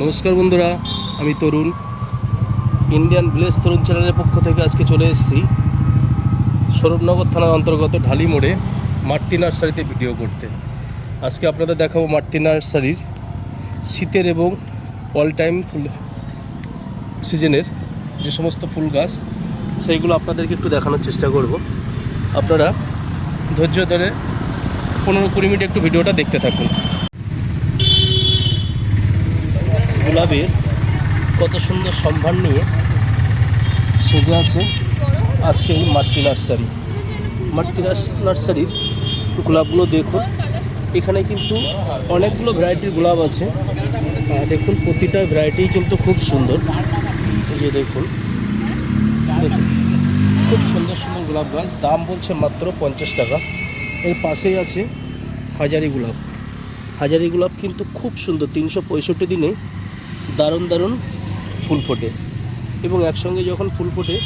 নমস্কার বন্ধুরা, আমি তরুণ। ইন্ডিয়ান ভিলেজ তরুণ চ্যানেলের পক্ষ থেকে আজকে চলে এসেছি স্বরূপনগর থানার অন্তর্গত ঢালি মোড়ে মার্তি নার্সারিতে ভিডিও করতে। আজকে আপনাদের দেখাবো মার্তি নার্সারির শীতের এবং অল টাইম ফুল সিজনের যে সমস্ত ফুল গাছ, সেইগুলো আপনাদেরকে একটু দেখানোর চেষ্টা করব। আপনারা ধৈর্য ধরে পনেরো কুড়ি মিনিট একটু ভিডিওটা দেখতে থাকুন। গোলাপের কত সুন্দর সম্ভার নিয়ে সেজে আছে আজকে এই মাতৃ নার্সারি। মাতৃ নার্সারির গোলাপগুলো দেখুন। এখানে কিন্তু অনেকগুলো ভ্যারাইটির গোলাপ আছে। দেখুন, প্রতিটা ভ্যারাইটি কিন্তু খুব সুন্দর। এই যে দেখুন দেখুন, খুব সুন্দর সুন্দর গোলাপ গাছ। দাম বলছে মাত্র পঞ্চাশ টাকা। এর পাশেই আছে হাজারি গোলাপ। হাজারি গোলাপ কিন্তু খুব সুন্দর, তিনশো পঁয়ষট্টি দিনে দারুণ দারুণ ফুল ফোটে। এবং একসঙ্গে যখন ফুল ফোটে,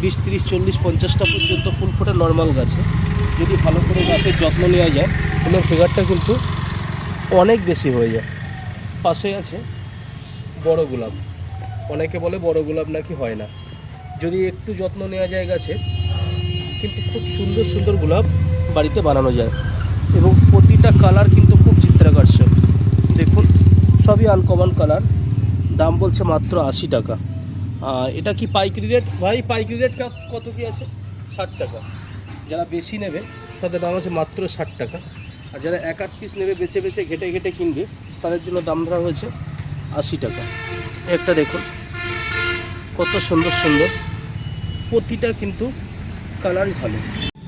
বিশ, তিরিশ, চল্লিশ, পঞ্চাশটা পর্যন্ত ফুল ফোটে নর্মাল গাছে। যদি ভালো করে গাছের যত্ন নেওয়া যায় ফুলের ফিগারটা কিন্তু অনেক বেশি হয়ে যায়। পাশে আছে বড় গোলাপ। অনেকে বলে বড় গোলাপ নাকি হয় না। যদি একটু যত্ন নেওয়া যায় গাছে, কিন্তু খুব সুন্দর সুন্দর গোলাপ বাড়িতে বানানো যায়। এবং প্রতিটা কালার কিন্তু খুব চিত্রাকর্ষক। দেখুন, সবই আনকমন কালার দাম বলছে মাত্র আশি টাকা। এটা কি পাইকারি রেট ভাই, পাইকারি রেট কত কি আছে? ষাট টাকা। যারা বেশি নেবে, তাদের দাম আছে মাত্র ষাট টাকা। আর যারা এক আট পিস নেবে, বেছে বেছে, ঘেটে ঘেটে কিনবে, তাদের জন্য দাম ধরা হয়েছে আশি টাকা। একটা দেখুন, কত সুন্দর সুন্দর। প্রতিটা কিন্তু কালার ভালো।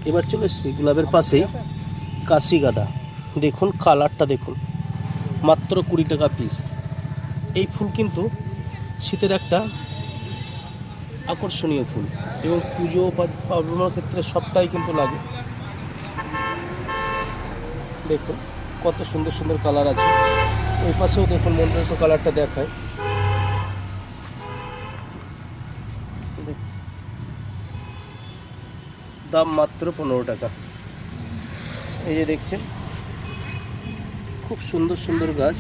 এবার চলে এসছি গোলাপের পাশেই কাশি গাদা। দেখুন, কালারটা দেখুন। মাত্র কুড়ি টাকা পিস এই ফুল কিন্তু শীতের একটা আকর্ষণীয় ফুল এবং পুজো বা পার্বণের ক্ষেত্রে সবটাই কিন্তু লাগে। দেখুন, কত সুন্দর সুন্দর কালার আছে। ওই পাশেও দেখুন মন্দির একটু কালারটা দেখায়। দাম মাত্র পনেরো টাকা। এই যে দেখছেন, খুব সুন্দর সুন্দর গাছ।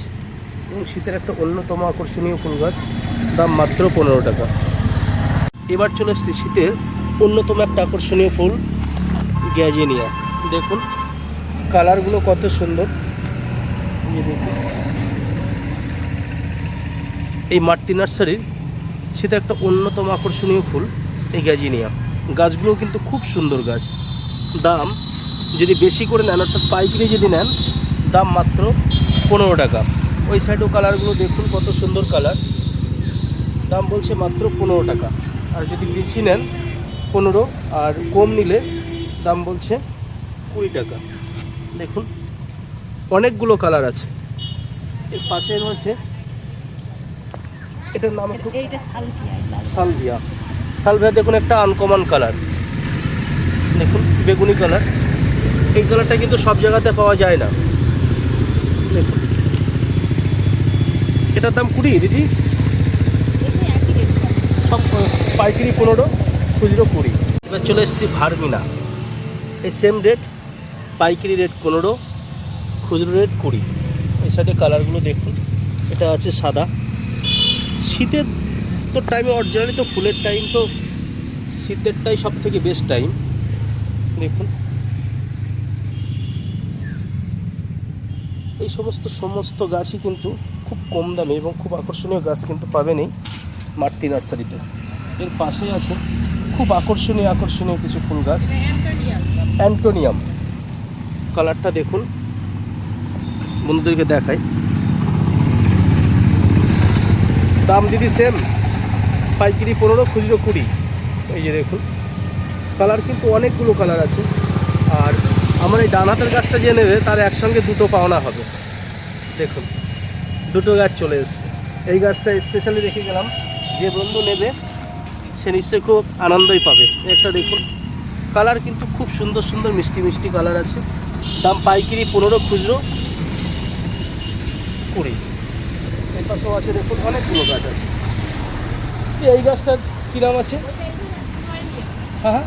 এবং শীতের একটা অন্যতম আকর্ষণীয় ফুল গাছ, দাম মাত্র পনেরো টাকা। এবার চলে এসছি শীতের অন্যতম একটা আকর্ষণীয় ফুল, গ্যাজেনিয়া। দেখুন, কালারগুলো কত সুন্দর। এই মাতৃ নার্সারির সেটা একটা অন্যতম আকর্ষণীয় ফুল, এই গ্যাজিনিয়া। গাছগুলো কিন্তু খুব সুন্দর গাছ। দাম যদি বেশি করে নেন, অর্থাৎ পাইকারি যদি নেন, দাম মাত্র পনেরো টাকা। ওই সাইডেও কালারগুলো দেখুন কত সুন্দর কালার দাম বলছে মাত্র পনেরো টাকা। আর যদি বেশি নেন পনেরো। আর কম নিলে দাম বলছে কুড়ি টাকা। দেখুন অনেকগুলো কালার আছে। এর পাশে রয়েছে এটার নাম একটু সালভিয়া সালভিয়া। দেখুন একটা আনকমন কালার দেখুন বেগুনি কালার এই কালারটা কিন্তু সব জায়গাতে পাওয়া যায় না। দেখুন। এটার দাম কুড়ি, দিদি? সব পাইকারি পনেরো, খুচরো কুড়ি। এবার চলে এসেছি ভারমিনা। এই সেম রেট পাইকারি রেট পনেরো, খুচরো রেট কুড়ি। এই সাইডে কালারগুলো দেখুন, এটা আছে সাদা। শীতের তো টাইমে অরিজিনালি তো ফুলের টাইম তো শীতেরটাই সব থেকে বেস্ট টাইম দেখুন। এই সমস্ত সমস্ত গাছই কিন্তু খুব কম দামে এবং খুব আকর্ষণীয় গাছ কিন্তু পাবেনই মাতৃ নার্সারিতে। এর পাশেই আছে খুব আকর্ষণীয় আকর্ষণীয় কিছু ফুল গাছ। অ্যান্টোনিয়াম। কালারটা দেখুন। বন্ধুদেরকে দেখাই। দাম দিদি সেম পাইকারি পনেরো, খুচরো কুড়ি। এই যে দেখুন। কালার কিন্তু অনেকগুলো কালার আছে। আর আমার এই ডান হাতের গাছটা যে নেবে, তার একসঙ্গে দুটো পাওনা হবে। দেখুন। দুটো গাছ চলে এসছে। এই গাছটা স্পেশালি রেখে গেলাম, যে বন্ধু নেবে, সে নিশ্চয়ই খুব আনন্দই পাবে। একটা দেখুন কালার কিন্তু খুব সুন্দর সুন্দর মিষ্টি মিষ্টি কালার আছে। দাম পাইকারি পনেরো খুচরো কুড়ি। এই পাশেও আছে দেখুন, অনেকগুলো গাছ আছে। এই গাছটার কী নাম আছে? হ্যাঁ হ্যাঁ।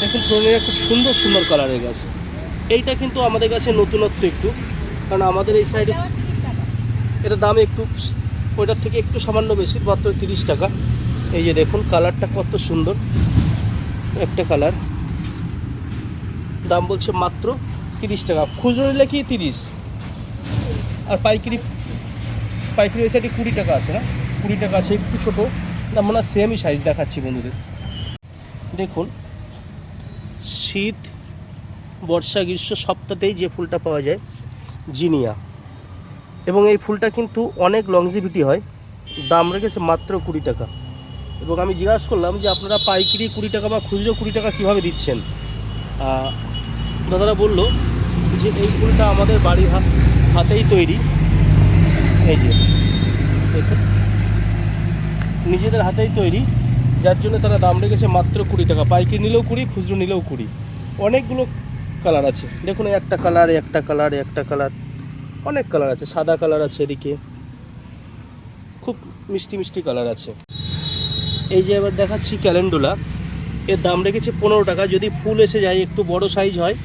দেখুন টোরেনিয়া খুব সুন্দর সুন্দর কালারের গাছ। এইটা কিন্তু আমাদের কাছে নতুনত্ব একটু। কারণ আমাদের এই সাইডে এটা দাম একটু, ওইটার থেকে একটু সামান্য বেশি, মাত্র তিরিশ টাকা। এই যে দেখুন কালারটা কত সুন্দর। একটা কালার দাম বলছে মাত্র তিরিশ টাকা। খুচরো নিলে কি তিরিশ? আর পাইকারি পাইকারি ওই সাইডে কুড়ি টাকা আছে না? কুড়ি টাকা আছে, একটু ছোটো। মনে হয় সেমই সাইজ দেখাচ্ছি বন্ধুদের। দেখুন, শীত, বর্ষা, গ্রীষ্ম সপ্তাহতেই যে ফুলটা পাওয়া যায় জিনিয়া। এবং এই ফুলটা কিন্তু অনেক লংজিভিটি হয়। দাম রেখেছে মাত্র কুড়ি টাকা। এবং আমি জিজ্ঞাসা করলাম যে আপনারা পাইকারি কুড়ি টাকা বা খুচরো কুড়ি টাকা কীভাবে দিচ্ছেন? দাদারা বলল যে এই ফুলটা আমাদের বাড়ির হাত, হাতেই তৈরি। এই যে নিজেদের হাতেই তৈরি। যার জন্য তারা দাম রেখেছে মাত্র কুড়ি টাকা। পাইকারি নিলেও কুড়ি, খুচরো নিলেও কুড়ি। অনেকগুলো কালার আছে। দেখুন একটা কালার একটা কালার একটা কালার। অনেক কালার আছে, সাদা কালার আছে এদিকে। খুব মিষ্টি মিষ্টি কালার আছে। এই যে এবার দেখাচ্ছি ক্যালেন্ডুলা। এর দাম রেখেছে পনেরো টাকা। যদি ফুল এসে যায়, একটু বড় সাইজ হয়,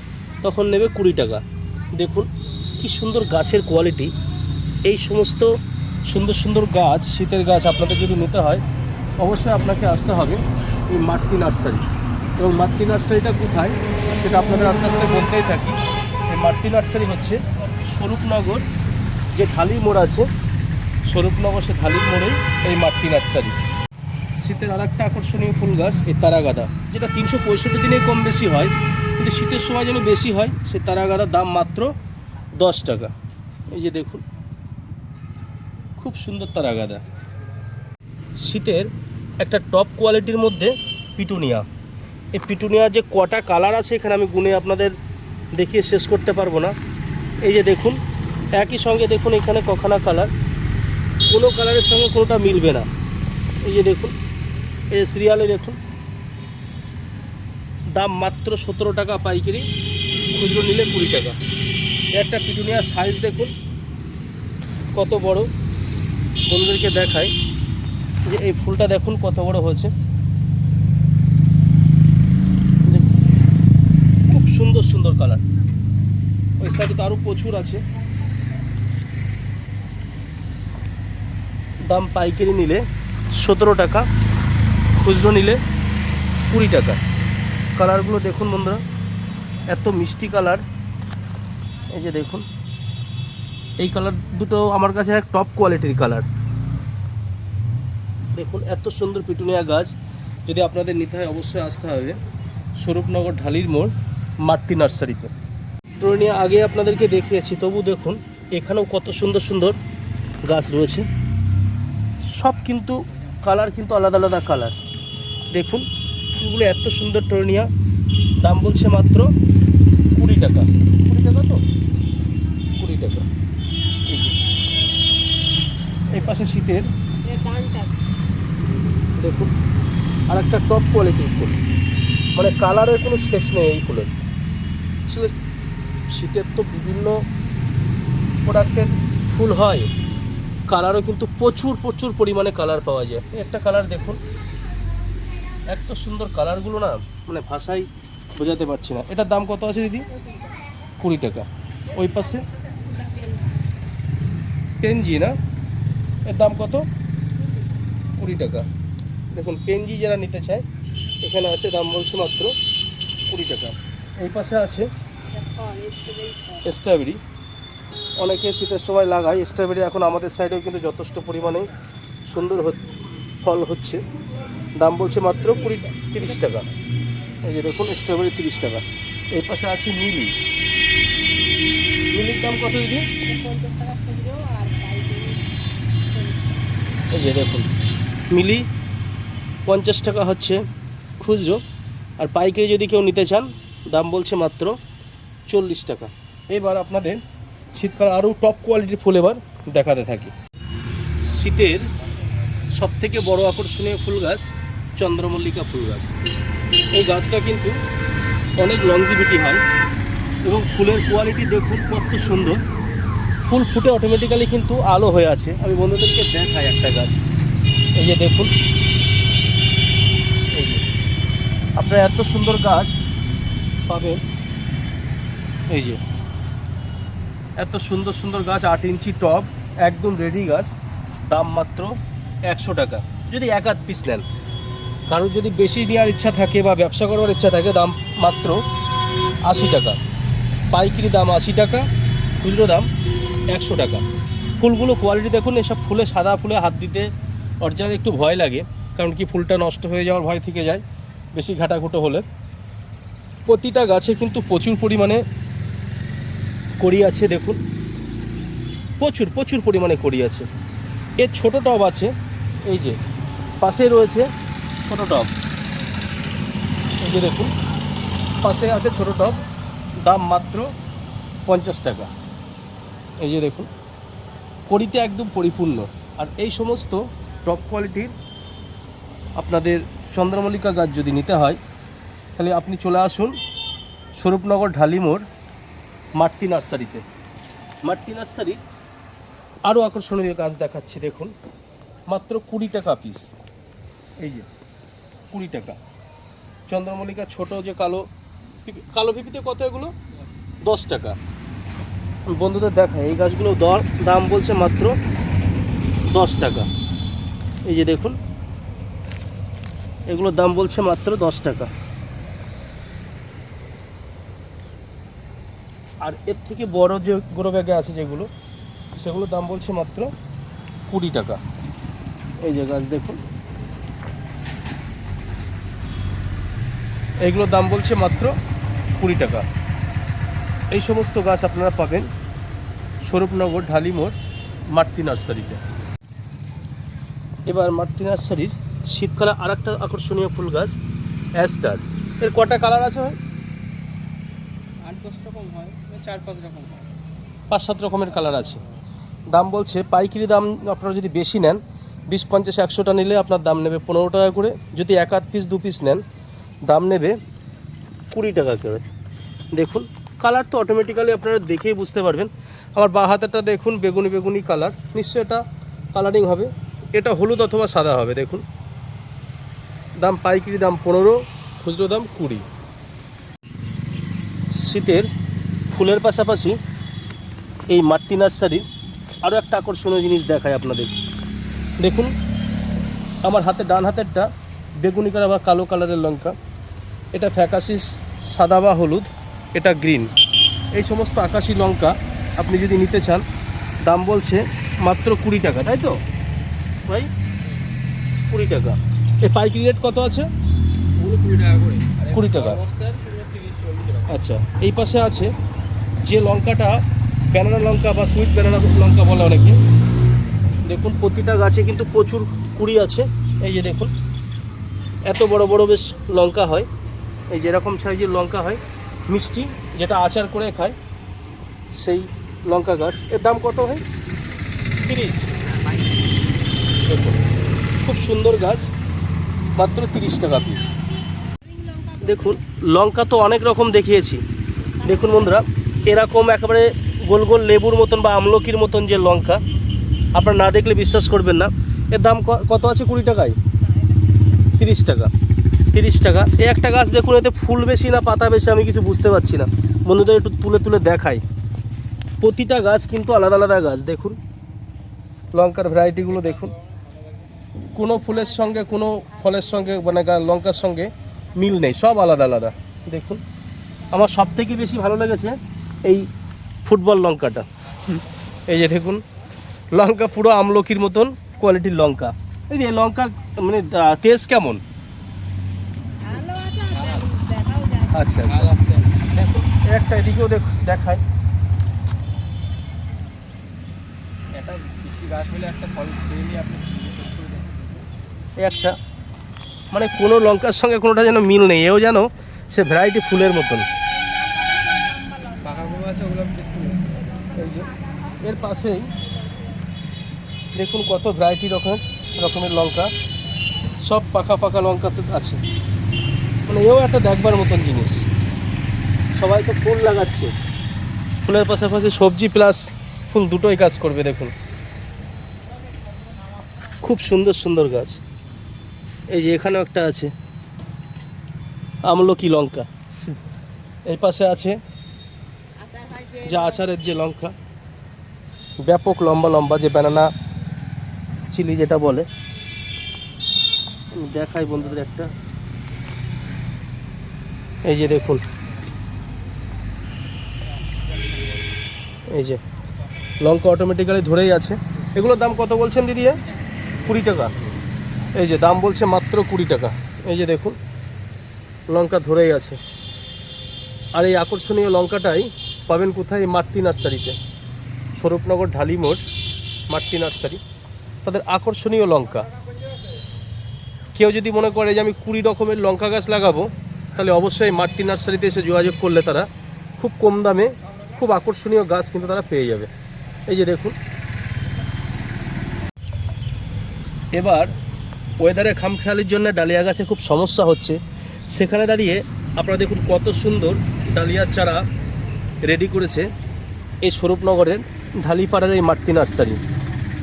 তখন নেবে কুড়ি টাকা। দেখুন, কি সুন্দর গাছের কোয়ালিটি এই সমস্ত সুন্দর সুন্দর গাছ, শীতের গাছ আপনাদের যদি নিতে হয়, অবশ্যই আপনাকে আসতে হবে এই মাতৃ নার্সারি। এবং মাতৃ নার্সারিটা কোথায়, সেটা আপনাদের আস্তে আস্তে বলতেই থাকি। এই মাতৃ নার্সারি হচ্ছে স্বরূপনগর, যে ঢালি মোড় আছে, স্বরূপনগর সে ঢালির মোড়েই এই মাতৃ নার্সারি। শীতের আর একটা আকর্ষণীয় ফুল গাছ, এই তারাগাদা, যেটা তিনশো পঁয়ষট্টি দিনে কম বেশি হয়, কিন্তু শীতের সময় যেন বেশি হয়, সে তারাগাদার দাম মাত্র দশ টাকা। এই যে দেখুন, খুব সুন্দর তারাগাদা। শীতের একটা টপ কোয়ালিটির মধ্যে পিটুনিয়া। এই পিটুনিয়া যে কটা কালার আছে এখানে আমি গুনে আপনাদের দেখিয়ে শেষ করতে পারব না। এই যে দেখুন, একই সঙ্গে দেখুন এখানে কখানা কালার। কোনো কালারের সঙ্গে কোনোটা মিলবে না। এই যে দেখুন, এই সিরিয়ালে দেখুন। দাম মাত্র সতেরো টাকা পাইকারি, খুচরো নিলে কুড়ি টাকা। একটা পিটুনিয়ার সাইজ দেখুন, কত বড়। বন্ধুদেরকে দেখায় যে এই ফুলটা দেখুন কত বড় হয়েছে দেখুন, খুব সুন্দর সুন্দর কালার ওই সাইডে তো আরও প্রচুর আছে। দাম পাইকারি নিলে সতেরো টাকা, খুচরো নিলে কুড়ি টাকা। কালারগুলো দেখুন বন্ধুরা, এত মিষ্টি কালার এই যে দেখুন, এই কালার দুটো আমার কাছে এক টপ কোয়ালিটির কালার দেখুন, এত সুন্দর পিটুনিয়া গাছ। যদি আপনাদের নিতে হয়, অবশ্যই আসতে হবে। স্বরূপনগর ঢালির মোড়। মাতৃ নার্সারিতে। পিটুনিয়া আগে আপনাদেরকে দেখিয়েছি, তবু দেখুন, এখানেও কত সুন্দর সুন্দর গাছ রয়েছে। সব কিন্তু কালার কিন্তু আলাদা আলাদা কালার। দেখুন, ফুলগুলো এত সুন্দর টর্নিয়া দাম বলছে মাত্র কুড়ি টাকা। কুড়ি টাকা তো? কুড়ি টাকা। এই পাশে শীতের, দেখুন আর একটা টপ কোয়ালিটির ফুল। মানে কালারের কোনো শেষ নেই এই ফুলের। আসলে শীতের তো বিভিন্ন প্রোডাক্টের ফুল হয়। কালারও কিন্তু প্রচুর প্রচুর পরিমাণে কালার পাওয়া যায়। একটা কালার দেখুন। এত সুন্দর কালারগুলো না মানে ভাষায় বোঝাতে পারছি না। এটার দাম কত আছে দিদি? কুড়ি টাকা। ওই পাশে পেনজি না? এর দাম কত? কুড়ি টাকা। দেখুন পেনজি যারা নিতে চায়, এখানে আছে দাম বলছে মাত্র কুড়ি টাকা। এই পাশে আছে স্ট্রবেরি অনেকে শীতের সময় লাগায়। স্ট্রবেরি এখন আমাদের সাইডেও কিন্তু যথেষ্ট পরিমাণে সুন্দর ফল হচ্ছে। দাম বলছে মাত্র কুড়ি, তিরিশ টাকা। এই যে দেখুন স্ট্রবেরি তিরিশ টাকা। এই পাশে আছে মিলি। মিলির দাম কত দিদি? এই যে দেখুন, মিলি পঞ্চাশ টাকা হচ্ছে খুচরো। আর পাইকারি যদি কেউ নিতে চান, দাম বলছে মাত্র চল্লিশ টাকা। এবার আপনাদের শীতকাল আরও টপ কোয়ালিটির ফুল এবার দেখাতে থাকি। শীতের সবথেকে বড় আকর্ষণীয় ফুল গাছ চন্দ্রমল্লিকা ফুল গাছ। এই গাছটা কিন্তু অনেক লংজিভিটি হয় এবং ফুলের কোয়ালিটি দেখুন কত সুন্দর। ফুল ফুটে অটোমেটিক্যালি কিন্তু আলো হয়ে আছে। আমি বন্ধুদেরকে দেখাই একটা গাছ। এই যে দেখুন। আপনার এত সুন্দর গাছ পাবেন। এই যে। এত সুন্দর সুন্দর গাছ, আট ইঞ্চি টব, একদম রেডি গাছ, দাম মাত্র একশো টাকা। যদি এক আধ পিস নেন। কারোর যদি বেশি নেওয়ার ইচ্ছা থাকে বা ব্যবসা করবার ইচ্ছা থাকে, দাম মাত্র আশি টাকা। পাইকারি দাম আশি টাকা, খুচরো দাম একশো টাকা। ফুলগুলো কোয়ালিটি দেখুন, এসব ফুলে সাদা ফুলে হাত দিতে অরিজিনাল একটু ভয় লাগে, কারণ কি ফুলটা নষ্ট হয়ে যাওয়ার ভয় থেকে যায়, বেশি ঘাটাঘুটো হলে। প্রতিটা গাছে কিন্তু প্রচুর পরিমাণে কড়ি আছে, দেখুন। প্রচুর প্রচুর পরিমাণে কড়ি আছে। এর ছোট টব আছে, এই যে, পাশে রয়েছে ছোট টব। এই যে দেখুন, পাশে আছে ছোট টব, দাম মাত্র পঞ্চাশ টাকা। এই যে দেখুন, কড়িতে একদম পরিপূর্ণ। আর এই সমস্ত টপ কোয়ালিটির আপনাদের চন্দ্রমল্লিকা গাছ যদি নিতে হয়, তাহলে আপনি চলে আসুন স্বরূপনগর ঢালিমোড় মাতৃ নার্সারিতে। মাতৃ নার্সারি আরও আকর্ষণীয় গাছ দেখাচ্ছি, দেখুন। মাত্র কুড়ি টাকা পিস এই যে, কুড়ি টাকা। চন্দ্রমল্লিকা ছোট যে কালো কালো পিপিতে কত এগুলো? দশ টাকা। বন্ধুদের দেখায় এই গাছগুলো দর দাম বলছে মাত্র দশ টাকা। এই যে দেখুন, এগুলোর দাম বলছে মাত্র দশ টাকা। আর এর থেকে বড় যে গ্রো ব্যাগে আছে যেগুলো, সেগুলোর দাম বলছে মাত্র কুড়ি টাকা। এই যে গাছ দেখুন। এইগুলোর দাম বলছে মাত্র কুড়ি টাকা। এই সমস্ত গাছ আপনারা পাবেন স্বরূপনগর ঢালিমোড় মাতৃ নার্সারিতে। এবার মাতৃ নার্সারির শীতকালে আর একটা আকর্ষণীয় ফুল গাছ, অ্যাস্টার। এর কটা কালার আছে ভাই? আট দশ রকম হয়। পাঁচ সাত রকমের কালার আছে। দাম বলছে, পাইকারি দাম আপনারা যদি বেশি নেন, বিশ পঞ্চাশ একশোটা নিলে আপনার দাম নেবে পনেরো টাকা করে। যদি এক আধ পিস, দু পিস নেন, দাম নেবে কুড়ি টাকা করে। দেখুন, কালার তো অটোমেটিক্যালি আপনারা দেখেই বুঝতে পারবেন। আমার বা হাতেরটা দেখুন, বেগুনি বেগুনি কালার। নিশ্চয়ই এটা কালারিং হবে। এটা হলুদ অথবা সাদা হবে, দেখুন। দাম পাইকারি দাম পনেরো, খুচরো দাম কুড়ি। শীতের ফুলের পাশাপাশি এই মাতৃ নার্সারির আরও একটা আকর্ষণীয় জিনিস দেখায় আপনাদের। দেখুন আমার হাতে ডান হাতেরটা বেগুনি কালার বা কালো কালারের লঙ্কা। এটা ফ্যাকাশি সাদা বা হলুদ এটা গ্রিন। এই সমস্ত আকাশি লঙ্কা আপনি যদি নিতে চান দাম বলছে মাত্র কুড়ি টাকা তাই তো? ভাই কুড়ি টাকা। এই পাইকারি রেট কত আছে? কুড়ি টাকা কুড়ি টাকা। আচ্ছা এই পাশে আছে যে লঙ্কাটা ব্যানানা লঙ্কা বা সুইট ব্যানানা লঙ্কা বলে অনেকে, দেখুন প্রতিটা গাছে কিন্তু প্রচুর কুড়ি আছে, এই যে দেখুন, এত বড় বড় বেশ লঙ্কা হয়, এই যেরকম সাইজের লঙ্কা হয়, মিষ্টি যেটা আচার করে খায়, সেই লঙ্কা গাছ। এর দাম কত হয় তিরিশ। দেখুন, খুব সুন্দর গাছ, মাত্র তিরিশ টাকা পিস দেখুন, লঙ্কা তো অনেক রকম দেখিয়েছি। দেখুন বন্ধুরা এরকম একেবারে গোল গোল লেবুর মতন বা আমলকির মতন যে লঙ্কা, আপনারা না দেখলে বিশ্বাস করবেন না। এর দাম কত আছে কুড়ি টাকায়? তিরিশ টাকা। তিরিশ টাকা। এই একটা গাছ দেখুন, এতে ফুল বেশি না পাতা বেশি আমি কিছু বুঝতে পারছি না। বন্ধুদের একটু তুলে তুলে দেখাই। প্রতিটা গাছ কিন্তু আলাদা আলাদা গাছ, দেখুন। লঙ্কার ভ্যারাইটিগুলো দেখুন। কোনো ফুলের সঙ্গে, কোনো ফলের সঙ্গে মানে লঙ্কার সঙ্গে মিল নেই, সব আলাদা আলাদা। দেখুন। আমার সব থেকে বেশি ভালো লেগেছে এই ফুটবল লঙ্কাটা। এই যে দেখুন লঙ্কা পুরো আমলকির মতন কোয়ালিটির লঙ্কা। এই যে লঙ্কা মানে টেস্ট কেমন? আচ্ছা এই একটা এদিকেও দেখ দেখায়। একটা মানে কোনো লঙ্কার সঙ্গে কোনোটা যেন মিল নেই এও যেন সে ভ্যারাইটি ফুলের মতন পাকাগুলো আছে ওগুলো আপনি টেস্ট করে দেখুন। এই যে এর পাশেই দেখুন কত ভ্যারাইটি রকম রকমের লঙ্কা। সব পাকা পাকা লঙ্কা তো আছে। মানে এও একটা দেখবার মতন জিনিস। সবাই তো ফুল লাগাচ্ছে। ফুলের পাশাপাশি সবজি প্লাস ফুল দুটোই কাজ করবে দেখুন। খুব সুন্দর সুন্দর গাছ। এই যে এখানেও একটা আছে। আমলকি লঙ্কা। এই পাশে আছে যে যা আচারের যে লঙ্কা। ব্যাপক লম্বা লম্বা যে ব্যানানা চিলি যেটা বলে। দেখাই বন্ধুদের একটা। এই যে দেখুন। এই যে, লঙ্কা অটোমেটিক্যালি ধরেই আছে। এগুলোর দাম কত বলছেন দিদি কুড়ি টাকা। এই যে, দাম বলছে মাত্র কুড়ি টাকা। এই যে দেখুন, লঙ্কা ধরেই আছে। আর এই আকর্ষণীয় লঙ্কাটাই পাবেন কোথায়? মাতৃ নার্সারিতে। স্বরূপনগর ঢালি মোড়, মাতৃ নার্সারি। তাদের আকর্ষণীয় লঙ্কা। কেউ যদি মনে করে যে আমি কুড়ি রকমের লঙ্কা গাছ লাগাবো, তাহলে অবশ্যই মাতৃ নার্সারিতে এসে যোগাযোগ করলে তারা খুব কম দামে খুব আকর্ষণীয় গাছ কিন্তু তারা পেয়ে যাবে। এই যে দেখুন। এবার ওয়েদারে খামখেয়ালির জন্য ডালিয়া গাছে খুব সমস্যা হচ্ছে। সেখানে দাঁড়িয়ে আপনারা দেখুন কত সুন্দর ডালিয়ার চারা রেডি করেছে এই স্বরূপনগরের ঢালিপাড়ার এই মাতৃ নার্সারি।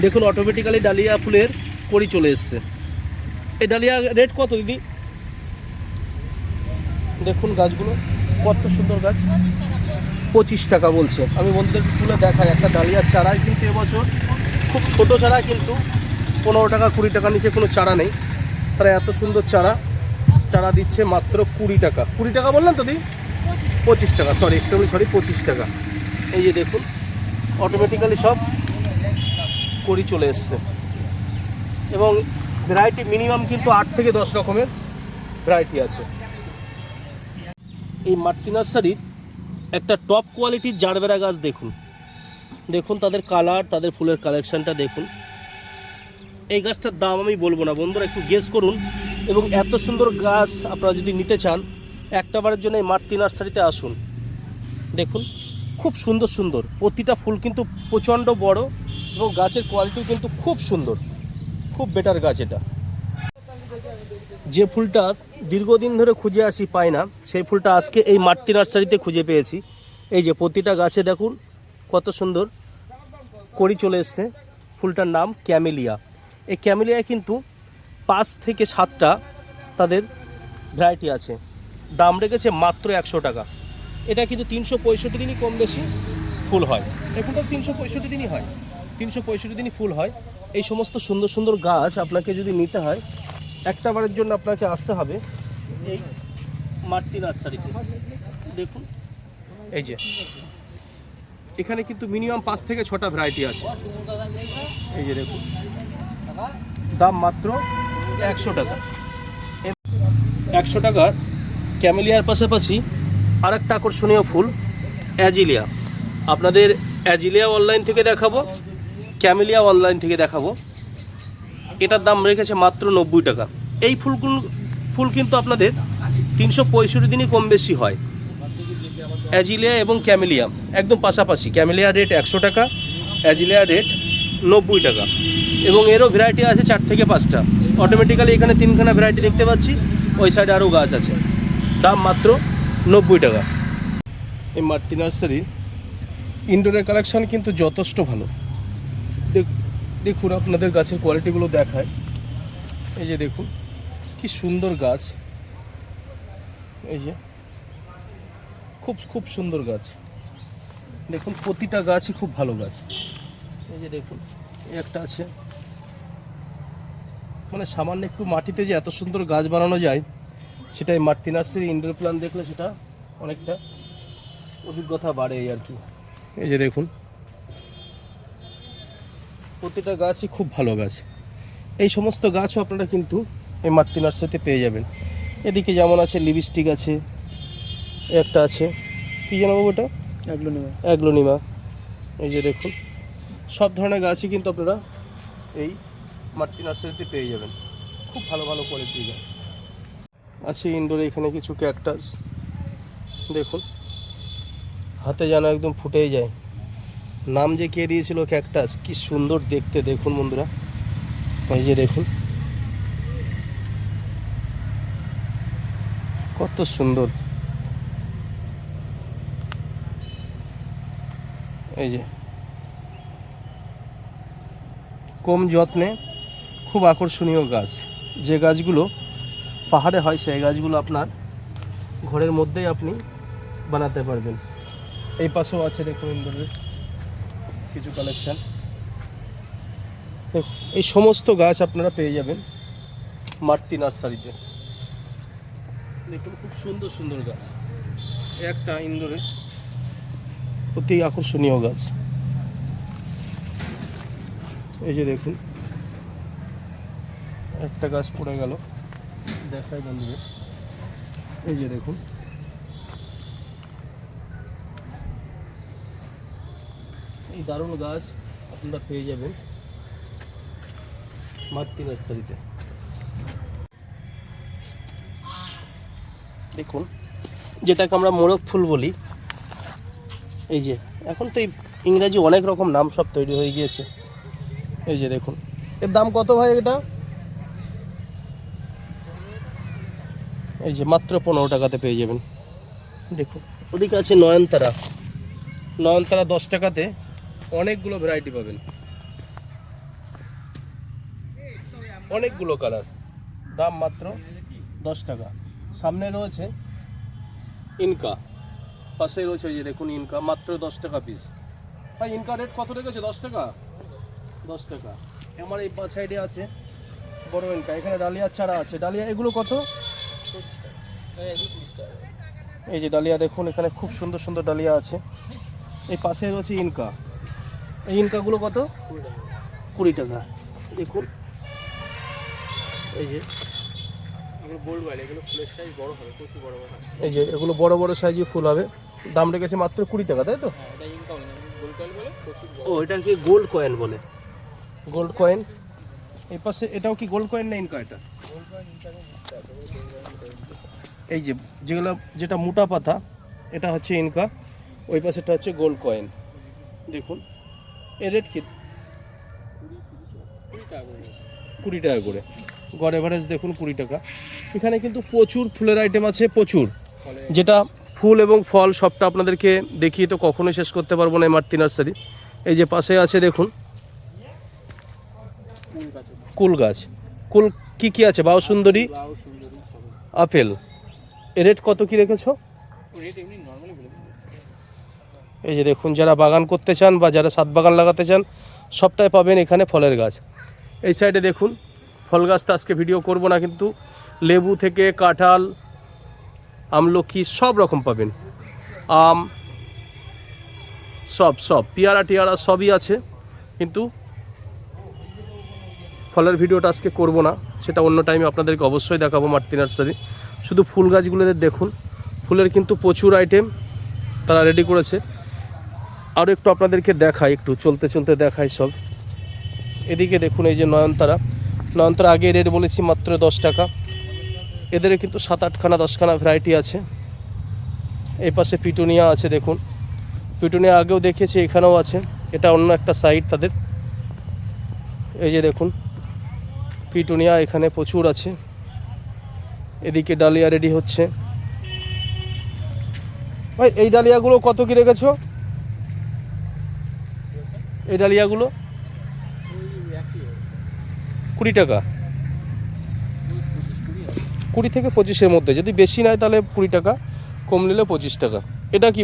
দেখুন অটোমেটিক্যালি ডালিয়া ফুলের কড়ি চলে এসছে। এই ডালিয়া রেট কত, দিদি? দেখুন গাছগুলো, কত সুন্দর গাছ। পঁচিশ টাকা বলছে। আমি বন্ধুদের তুলে দেখাই, একটা ডালিয়ার চারাই কিন্তু এবছর খুব ছোট চারা কিন্তু পনেরো টাকা, কুড়ি টাকা নিচে কোনো চারা নেই। তারা এত সুন্দর চারা চারা দিচ্ছে মাত্র কুড়ি টাকা। কুড়ি টাকা বললেন তো দি পঁচিশ টাকা সরি এক্সট্রিমলি সরি পঁচিশ টাকা। এই যে দেখুন অটোমেটিক্যালি সব করি চলে এসছে। এবং ভ্যারাইটি মিনিমাম কিন্তু আট থেকে দশ রকমের ভ্যারাইটি আছে। এই মাতৃ নার্সারির একটা টপ কোয়ালিটির জারবেরা গাছ দেখুন। দেখুন তাদের কালার তাদের ফুলের কালেকশানটা দেখুন। এই গাছটার দাম আমি বলব না, বন্ধুরা একটু গেস করুন। এবং এত সুন্দর গাছ আপনারা যদি নিতে চান একটা বারের জন্য এই মাতৃ নার্সারিতে আসুন। দেখুন। খুব সুন্দর সুন্দর। প্রতিটা ফুল কিন্তু প্রচণ্ড বড় এবং গাছের কোয়ালিটি কিন্তু খুব সুন্দর। খুব বেটার গাছ এটা। যে ফুলটা দীর্ঘদিন ধরে খুঁজে আসি পাই না, সেই ফুলটা আজকে এই মাতৃ নার্সারিতে খুঁজে পেয়েছি। এই যে প্রতিটা গাছে দেখুন কত সুন্দর করি চলে এসছে। ফুলটার নাম ক্যামেলিয়া। এই ক্যামেলিয়ায় কিন্তু পাঁচ থেকে সাতটা তাদের ভ্যারাইটি আছে। দাম রেখেছে মাত্র একশো টাকা। এটা কিন্তু তিনশো পঁয়ষট্টি দিনই কম বেশি ফুল হয়। এই ফুলটা তিনশো পঁয়ষট্টি দিনই হয়। তিনশো পঁয়ষট্টি দিনই ফুল হয়। এই সমস্ত সুন্দর সুন্দর গাছ আপনাকে যদি নিতে হয় একটা বারের জন্য আপনাকে আসতে হবে এই মাতৃ নার্সারিতে। দেখুন। এই যে। এখানে কিন্তু মিনিমাম পাঁচ থেকে ছটা ভ্যারাইটি আছে। এই যে দেখুন। দাম মাত্র একশো টাকা। একশো টাকার ক্যামেলিয়ার পাশাপাশি আর একটা আকর্ষণীয় ফুল, অ্যাজিলিয়া। আপনাদের অ্যাজিলিয়া অনলাইন থেকে দেখাবো, ক্যামেলিয়া অনলাইন থেকে দেখাবো। এটার দাম রেখেছে মাত্র নব্বই টাকা। এই ফুলগুলো, ফুল কিন্তু আপনাদের তিনশো পঁয়ষট্টি দিনই কম বেশি হয়। অ্যাজিলিয়া এবং ক্যামেলিয়া, একদম পাশাপাশি। ক্যামেলিয়া রেট একশো টাকা, অ্যাজিলিয়া রেট নব্বই টাকা। এবং এরও ভ্যারাইটি আছে চার থেকে পাঁচটা। অটোমেটিক্যালি এখানে তিনখানা ভ্যারাইটি দেখতে পাচ্ছি, ওই সাইডে আরও গাছ আছে। দাম মাত্র নব্বই টাকা। এই মাতৃ নার্সারির ইনডোরের কালেকশান কিন্তু যথেষ্ট ভালো। দেখ- দেখুন, আপনাদের গাছের কোয়ালিটিগুলো দেখায়। এই যে দেখুন, কি সুন্দর গাছ। এই যে, খুব খুব সুন্দর গাছ। দেখুন, প্রতিটা গাছই খুব ভালো গাছ। এই যে দেখুন একটা আছে। মানে সামান্য একটু মাটিতে যে এত সুন্দর গাছ বানানো যায় সেটাই মাতৃ নার্সারি ইনডোর প্ল্যান দেখলে সেটা অনেকটা অভিজ্ঞতা বাড়ে এই আর কি। এই যে দেখুন। প্রতিটা গাছই খুব ভালো গাছ। এই সমস্ত গাছও আপনারা কিন্তু এই মাতৃ নার্সারিতে পেয়ে যাবেন। এদিকে যেমন আছে লিপস্টিক আছে একটা আছে। কী জানাব ওটা অ্যাগ্লোনিমা। এই যে দেখুন সব ধরনের গাছই কিন্তু আপনারা এই মাতৃ নার্সারিতে পেয়ে যাবেন। খুব ভালো ভালো কোয়ালিটির গাছ। আছে ইনডোরে এখানে কিছু ক্যাকটাস দেখুন, হাতে যেন একদম ফুটেই যায়। নাম যে কে দিয়েছিল ক্যাকটাস কি সুন্দর দেখতে, দেখুন বন্ধুরা। এই যে দেখুন। কত সুন্দর। এই যে। কম যত্নে খুব আকর্ষণীয় গাছ। যে গাছগুলো পাহাড়ে হয় সেই গাছগুলো আপনার ঘরের মধ্যেই আপনি বানাতে পারবেন। এই পাশেও আছে দেখুন ইন্দোরের কিছু কালেকশন এই সমস্ত গাছ আপনারা পেয়ে যাবেন মার্তি নার্সারিতে। দেখুন, খুব সুন্দর সুন্দর গাছ। একটা ইন্দোরের অতি আকর্ষণীয় গাছ। এই যে দেখুন, একটা গাছ পড়ে গেল। দেখাই বন্ধুদের। এই যে দেখুন। এই দারুণ গাছ আপনারা পেয়ে যাবেন মাতৃ নার্সারিতে। দেখুন, যেটাকে আমরা মোরগ ফুল বলি, এই যে, এখন তো ইংরাজি অনেক রকম নাম সব তৈরি হয়ে গিয়েছে। এই যে দেখুন, এর দাম কত ভাই এটা? এই যে মাত্র পনেরো টাকাতে পেয়ে যাবেন। দেখুন, ওদিকে আছে নয়নতারা। নয়নতারা দশ টাকাতে অনেকগুলো ভ্যারাইটি পাবেন। অনেকগুলো কালার দাম মাত্র দশ টাকা। সামনে রয়েছে ইনকা। পাশে রয়েছে ওই যে দেখুন ইনকা, মাত্র দশ টাকা পিস ভাই, ইনকা রেট কত রেখেছে? দশ টাকা? দশ টাকা। আমার এই পাঁচ সাইডে আছে বড় ইনকা। এখানে ডালিয়া ছাড়া আছে। ডালিয়া, এগুলো কত? এই যে ডালিয়া দেখুন, এখানে খুব সুন্দর সুন্দর ডালিয়া আছে। এই পাশে রয়েছে ইনকা। এই ইনকাগুলো কত? কুড়ি টাকা। দেখুন। এই যে। এই যে, এগুলো বড় বড় সাইজে ফুল হবে। দাম রেখেছে মাত্র কুড়ি টাকা, তাই তো? হ্যাঁ এটা ইনকাম গোল্ড ও কয়েন বলে? Gold coin. এই পাশে এটাও কি গোল্ড কয়েন না ইনকা এটা? এই যে, যেগুলো, যেটা মোটা পাতা, এটা হচ্ছে ইনকা, ওই পাশেটা হচ্ছে গোল্ড কয়েন। দেখুন, এর রেট কি? কুড়ি টাকা করে। গড় এভারেজ দেখুন কুড়ি টাকা। এখানে কিন্তু প্রচুর ফুলের আইটেম আছে, প্রচুর। যেটা ফুল এবং ফল সবটা আপনাদেরকে দেখিয়ে তো কখনোই শেষ করতে পারব না এই নার্সারি। এই যে পাশে আছে দেখুন, কুল গাছ। কুল, কি কি আছে? বাউ সুন্দরী আপেল। রেট কত কি রেখেছো? এই যে দেখুন, যারা বাগান করতে চান বা যারা সাত বাগান লাগাতে চান, সবটাই পাবেন এখানে ফলের গাছ। এই সাইডে দেখুন, ফল গাছ তো আজকে ভিডিও করব না কিন্তু লেবু থেকে কাঁঠাল, আমলকি সব রকম পাবেন। আম, সব সব, পেয়ারা টিয়ারা সবই আছে। কিন্তু ফলের ভিডিওটা আজকে করব না, সেটা অন্য টাইমে আপনাদেরকে অবশ্যই দেখাবো মার্তি নার্সারি শুধু ফুল গাছগুলোদের দেখুন। ফুলের কিন্তু প্রচুর আইটেম তারা রেডি করেছে। আরও একটু আপনাদেরকে দেখাই, একটু চলতে চলতে দেখাই সব। এদিকে দেখুন, এই যে নয়নতারা। নয়নতারা আগে রেট বলেছি মাত্র দশ টাকা। এদের কিন্তু সাত আটখানা, দশখানা ভ্যারাইটি আছে। এই পাশে পিটুনিয়া আছে, দেখুন। পিটুনিয়া আগেও দেখেছি, এখানেও আছে। এটা অন্য একটা সাইড তাদের। এই যে দেখুন, পিটুনিয়া এখানে প্রচুর আছে। এদিকে ডালিয়া রেডি হচ্ছে। ভাই এই ডালিয়াগুলো কত কি রেখেছো? এই ডালিয়াগুলো? কুড়ি টাকা। কুড়ি থেকে পঁচিশের মধ্যে। যদি বেশি নেয় তাহলে কুড়ি টাকা কম নিলে পঁচিশ টাকা। এটা কি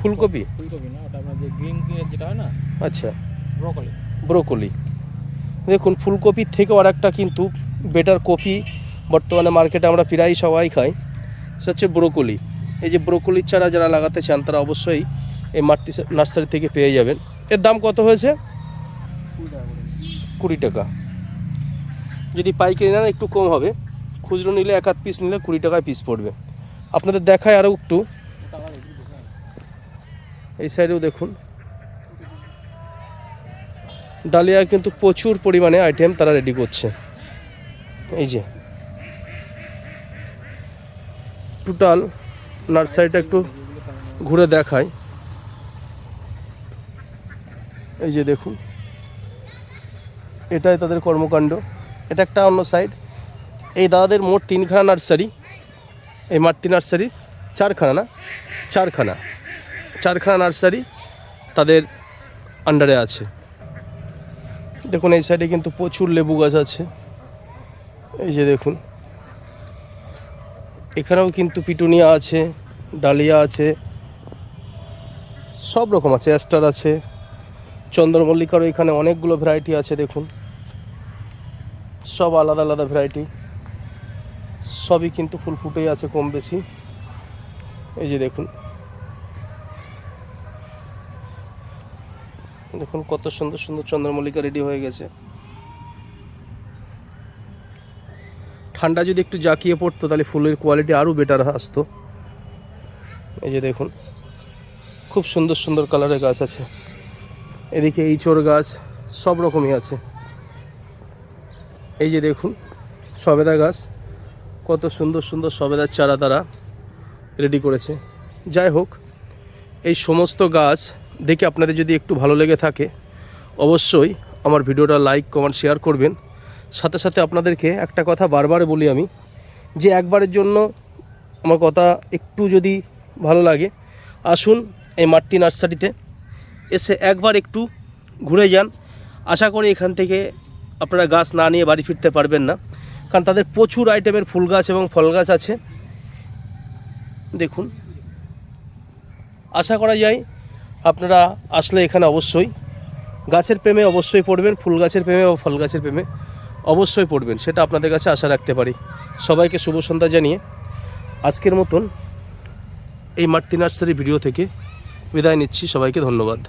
ফুলকপি? ফুলকপি না ওটা যে গ্রিন যেটা হয় না? আচ্ছা। ব্রকলি। ব্রোকলি। দেখুন ফুলকপির থেকেও আর একটা কিন্তু বেটার কপি বর্তমানে মার্কেটে আমরা প্রায় সবাই খাই। সেটা হচ্ছে ব্রোকলি। এই যে ব্রোকলির চারা যারা লাগাতে চান, তারা অবশ্যই এই মাটি নার্সারি থেকে পেয়ে যাবেন। এর দাম কত হয়েছে? কুড়ি টাকা। যদি পাইকারি নেন, একটু কম হবে। খুচরো নিলে এক আধ পিস নিলে কুড়ি টাকায় পিস পড়বে। আপনাদের দেখায় আরও একটু। এই সাইডেও দেখুন। ডালিয়া কিন্তু প্রচুর পরিমাণে আইটেম তারা রেডি করছে। এই যে। টোটাল নার্সারিটা একটু ঘুরে দেখায় এই যে দেখুন। এটাই তাদের কর্মকাণ্ড। এটা একটা অন্য সাইড এই দাদাদের মোট তিনখানা নার্সারি। এই মাতৃ নার্সারি চারখানা না? চারখানা। চারখানা নার্সারি তাদের আন্ডারে আছে। দেখুন, এই সাইডে কিন্তু প্রচুর লেবু গাছ আছে। এই যে দেখুন। এখানেও কিন্তু পিটুনিয়া আছে, ডালিয়া আছে, সব রকম আছে অ্যাস্টার আছে, চন্দ্রমল্লিকারও এখানে অনেকগুলো ভ্যারাইটি আছে দেখুন। সব আলাদা আলাদা ভ্যারাইটি সবই কিন্তু ফুল ফুটেই আছে কম বেশি। এই যে দেখুন। দেখুন কত সুন্দর সুন্দর চন্দ্রমল্লিকা রেডি হয়ে গেছে। ঠান্ডা যদি একটু জাকিয়ে পড়তো, তাহলে ফুলের কোয়ালিটি আরও বেটার আসতো। এই যে দেখুন, খুব সুন্দর সুন্দর কালারের গাছ আছে। এদিকে ইঁচড় গাছ, সব রকমই আছে। এই যে দেখুন, সবেদা গাছ, কত সুন্দর সুন্দর সবেদার চারা তারা রেডি করেছে। যাই হোক, এই সমস্ত গাছ দেখে আপনাদের যদি একটু ভালো লেগে থাকে, অবশ্যই আমার ভিডিওটা লাইক কমেন্ট শেয়ার করবেন। সাথে সাথে আপনাদেরকে একটা কথা বারবার বলি আমি, যে একবারের জন্য আমার কথা একটু যদি ভালো লাগে, আসুন এই মাতৃ নার্সারিতে এসে একবার একটু ঘুরে যান। আশা করি এখান থেকে আপনারা গাছ না নিয়ে বাড়ি ফিরতে পারবেন না, কারণ তাদের প্রচুর আইটেমের ফুল গাছ এবং ফল গাছ আছে। দেখুন, আশা করা যায় আপনারা আসলে এখানে অবশ্যই গাছের প্রেমে অবশ্যই পড়বেন, ফুল গাছের প্রেমে ও ফল গাছের প্রেমে। অবশ্যই পড়বেন, সেটা আপনাদের কাছে আশা রাখতে পারি। সবাইকে শুভ সন্ধ্যা জানিয়ে আজকের মতন এই মাতৃ নার্সারি ভিডিও থেকে বিদায় নিচ্ছি, সবাইকে ধন্যবাদ।